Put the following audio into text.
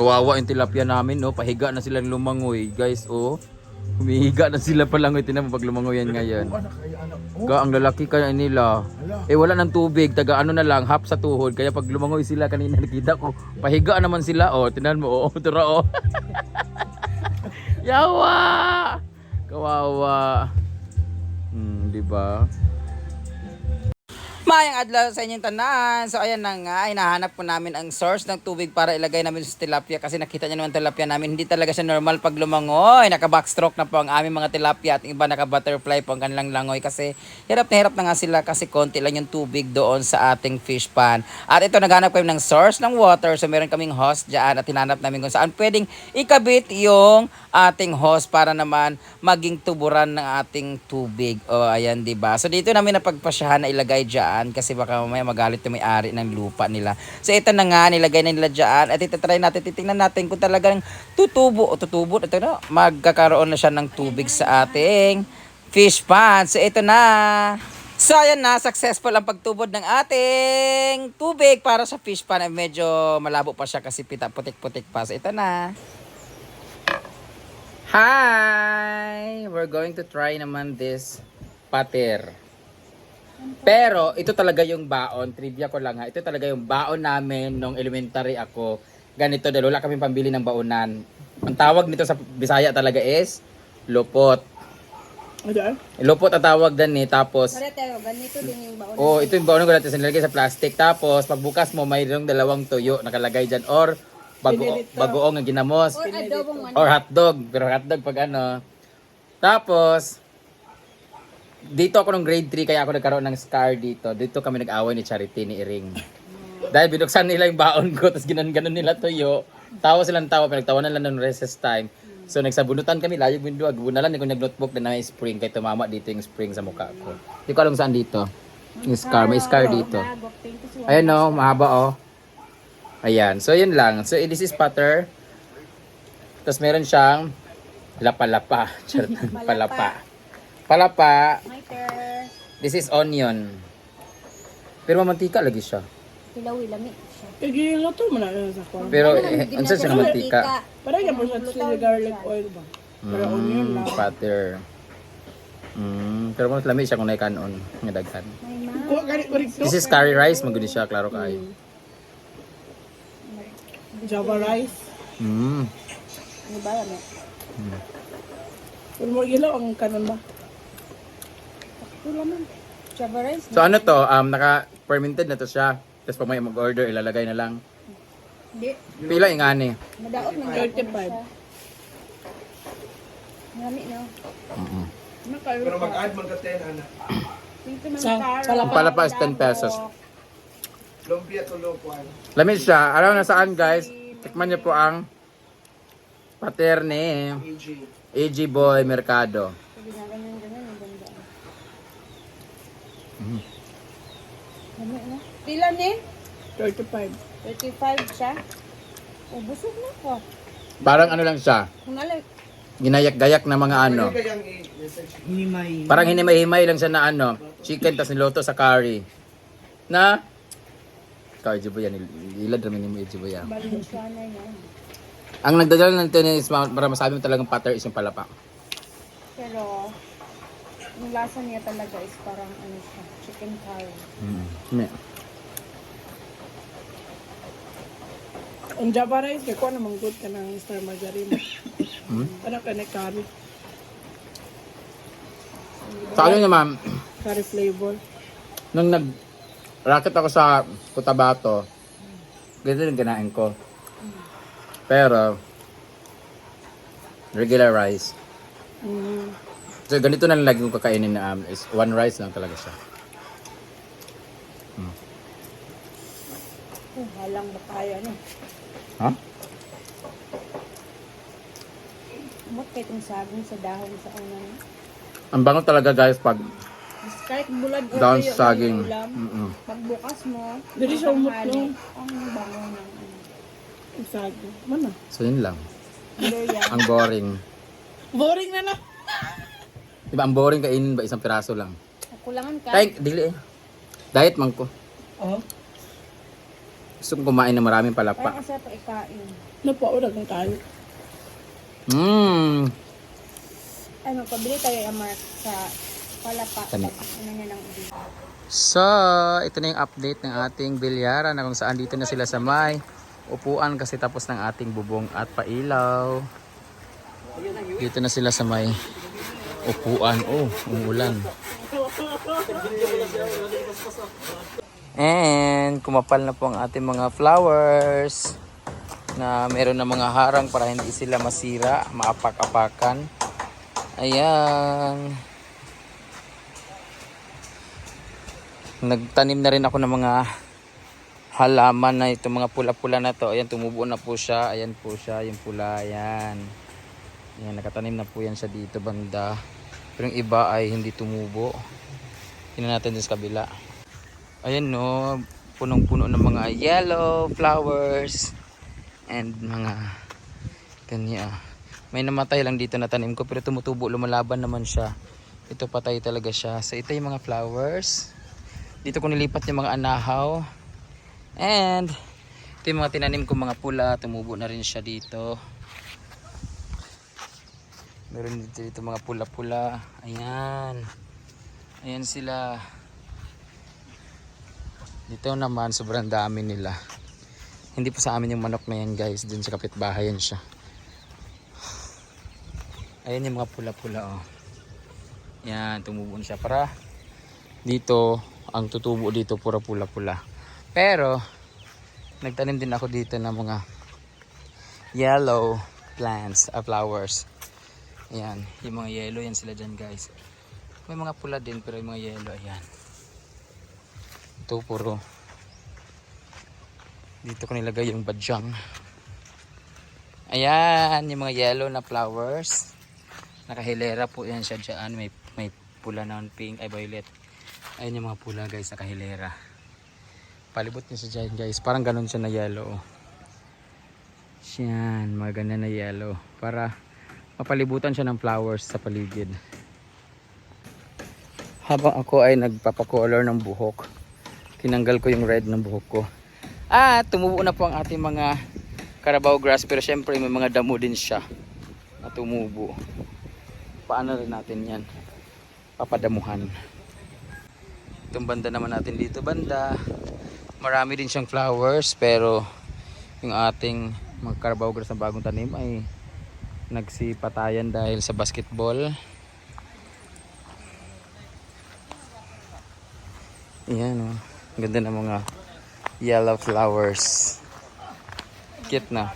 Kawawa yung tilapia namin, no? Pahiga na silang lumangoy, guys, oh. Humihiga na sila palangoy. Tinan mo pag lumangoy yan ngayon. Oh, Ka, ang lalaki kaya nila. Eh wala ng tubig, taga ano na lang, half sa tuhod. Kaya pag lumangoy sila kanina nakita ko, pahiga naman sila. Oh, tinan mo, oh, tura oh. Yawa! Kawawa. Hmm, di ba? Mayang adlaw sa inyong tanan. So ayan na nga, hinahanap po namin ang source ng tubig para ilagay namin sa tilapia kasi nakita niyo naman tilapia namin, hindi talaga siya normal pag lumangoy. Naka-backstroke na po ang aming mga tilapia at iba naka-butterfly po ang kanilang langoy kasi hirap na hirap na nga sila kasi konti lang yung tubig doon sa ating fish pan. At ito, naghanap kami ng source ng water. So meron kaming hose dyan at hinanap namin kung saan pwedeng ikabit yung ating hose para naman maging tuburan ng ating tubig. O ayan, 'di ba? So dito namin napagpasyahan na ilagay diyan kasi baka mamaya magalit yung may-ari ng lupa nila. So ito na nga nilagay na nila diyan at itatry natin titingnan natin kung talagang tutubo o tutubo ito na magkakaroon na siya ng tubig sa ating fish pan. So ito na. So ayan na, successful ang pagtubod ng ating tubig para sa fish pan. Medyo malabo pa siya kasi pita putik-putik pa. So ito na. Hi! We're going to try naman this pater. Pero ito talaga yung baon, trivia ko lang ha. Ito talaga yung baon namin nung elementary ako. Ganito dahil wala kami pambili ng baonan. Ang tawag nito sa Bisaya talaga is lupot. Ayan. Lupot ang tawag dan eh. Tapos, Tayo, ganito din yung baon. oh, ito yung baon ko natin nilagay sa plastic. Tapos, pagbukas mo, mayroong dalawang tuyo nakalagay dyan. Or, bago, bagoong ang ginamos. Or adobong. Or hotdog. Pero hotdog pag ano. Tapos, dito ako nung grade 3 kaya ako nagkaroon ng scar dito. Dito kami nag-away ni Charity ni Iring. Dahil binuksan nila yung baon ko, tapos ginan-ganon nila tuyo. Tawa silang tawa, pinagtawanan lang ng recess time. So nagsabunutan kami, layo window, agbunalan ko nag-notebook na may spring, kaya tumama dito yung spring sa mukha ko. Hindi ko alam saan dito. Yung scar, may scar dito. Ayan o, mahaba o. Ayan, so yun lang. So this is butter. Tapos meron siyang lapa-lapa. Charot, palapa. Palapa. My turn. This is onion. Pero mamantika lagi siya. Hilawi, lami siya. Igilo to man na sa kwan. Pero eh, ano siya ng mantika? Para yan po sa chili garlic oil ba? Onion Mm, lang. butter. Mm, pero mas lami siya kung naikanon nga daghan. This is curry rice, magudi siya klaro kaayo. Java rice. Mm. Ano ba lami? Pero mo ilaw ang kanon ba? Ito laman. Java rice. So ano to, um, naka-fermented na to siya. Tapos pag may mag-order, ilalagay na lang. Hindi. Pila yung ani? Madaot man daw 35. siya. Lami no. Mm-mm. Pero mag-add man ka 10 ana. Sa sa Ang lapa. palapa is 10 pesos. Lumpia to lokwan. Lamig siya. Alam na saan guys? Tikman niyo po ang pater ni EG. AG Boy Mercado. Sabi na ganyan ganyan no. Pila ni? 35. 35 siya. Oh, busog na ko. Parang ano lang siya. Kung nalay, Ginayak-gayak na mga ano. Parang hinimay-himay lang siya na ano. Chicken tas niluto sa curry. Na? Ikaw, yan. Ilad naman yung AG Boy yan. Ang nagdadala ng tinis para masabi mo talagang pater is yung palapa. Lasa niya talaga is parang ano siya, chicken curry. Mm. Ang Java rice kay kuha namang good ka ng star margarine. Hmm? Ano ka na curry? Sa akin naman, Curry flavor. nung nag racket ako sa Cotabato, ganito yung kinain ko. Pero, regular rice. Mm. So, ganito na lang lagi kong kakainin na um, is one rice lang talaga siya. Oh, halang ba tayo, ano? Ha? Amot kay itong saging sa dahon sa una. no? Ang bango talaga guys pag kahit bulad o down tuyo sa saging. Mm-mm. pagbukas mo, Dili siya umot no. Ang bango ng ano. Exacto. Mana? So yun lang. Ang boring. Boring na na. Di ba ang boring kainin ba isang piraso lang? Kulangan ka. Thank, dili eh. Diet man ko. Oh. Gusto kong kumain ng maraming Parang palapa. kasi ito ikain. Ano po, wala kang kain. Mmm. Ay, magpabili tayo yung Mark sa palapa. Tani. Ano niya lang ulit. So, ito na yung update ng ating bilyaran na kung saan dito na sila sa may upuan kasi tapos ng ating bubong at pailaw. Dito na sila sa may upuan. Oh, umulan. And kumapal na po ang ating mga flowers na meron na mga harang para hindi sila masira, maapak-apakan. Ayan. Nagtanim na rin ako ng mga halaman na itong mga pula-pula na to. Ayan, tumubo na po siya. Ayan po siya, yung pula. Ayan. Ayan, nakatanim na po yan siya dito banda. Pero yung iba ay hindi tumubo. Tingnan natin din sa kabila. Ayan no, punong-puno ng mga yellow flowers and mga kanya. May namatay lang dito na tanim ko pero tumutubo, lumalaban naman siya. Ito patay talaga siya. So ito yung mga flowers. Dito ko nilipat yung mga anahaw. And ito yung mga tinanim ko mga pula, tumubo na rin siya dito. Meron dito, dito mga pula-pula. Ayan. Ayan sila. Dito naman, sobrang dami nila. Hindi po sa amin yung manok na yan guys. Dun sa kapitbahay yan siya. Ayan yung mga pula-pula oh. Yan, tumubo na siya. Para dito, ang tutubo dito pura pula-pula. Pero, nagtanim din ako dito ng mga yellow plants, uh, flowers. Ayan, yung mga yellow yan sila dyan guys. May mga pula din pero yung mga yellow, ayan. Ito puro. Dito ko nilagay yung badyang. Ayan, yung mga yellow na flowers. Nakahilera po yan siya dyan. May, may pula na pink, ay violet. Ayan yung mga pula guys, nakahilera. Palibot niya siya dyan guys. Parang ganun siya na yellow. oh. Yan, mga ganyan na yellow. Para mapalibutan siya ng flowers sa paligid. Habang ako ay nagpapakolor ng buhok, tinanggal ko yung red ng buhok ko. At tumubo na po ang ating mga Carabao grass pero syempre may mga damo din siya na tumubo. Paano rin natin yan? Papadamuhan. Itong banda naman natin dito banda. Marami din siyang flowers pero yung ating mga Carabao grass na bagong tanim ay nagsipatayan dahil sa basketball. Ayan oh. Ang Ganda ng mga yellow flowers. Cute na.